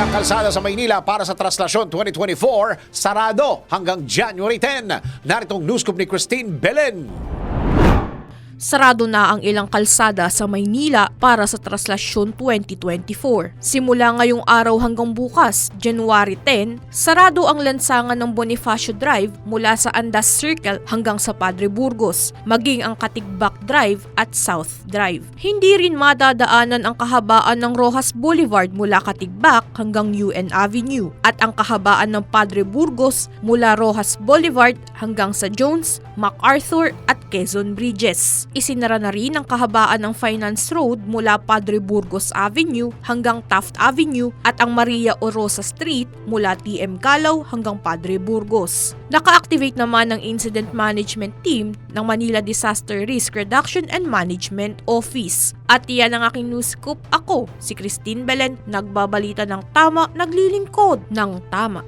ilang kalsada sa Maynila para sa Traslasyon 2024 sarado hanggang January 10. Naritong news ni Christine Belen. Sarado na ang ilang kalsada sa Maynila para sa Traslasyon 2024. Simula ngayong araw hanggang bukas, January 10, sarado ang lansangan ng Bonifacio Drive mula sa Andas Circle hanggang sa Padre Burgos, maging ang Katigbak Drive at South Drive. Hindi rin madadaanan ang kahabaan ng Rojas Boulevard mula Katigbak hanggang UN Avenue at ang kahabaan ng Padre Burgos mula Rojas Boulevard hanggang sa Jones, MacArthur at Quezon Bridges. Isinara na rin ang kahabaan ng Finance Road mula Padre Burgos Avenue hanggang Taft Avenue at ang Maria Orosa Street mula TM Calaw hanggang Padre Burgos. Naka-activate naman ang Incident Management Team ng Manila Disaster Risk Reduction and Management Office. At iyan ang aking news scoop. Ako, si Christine Belen, nagbabalita ng tama, naglilingkod ng tama.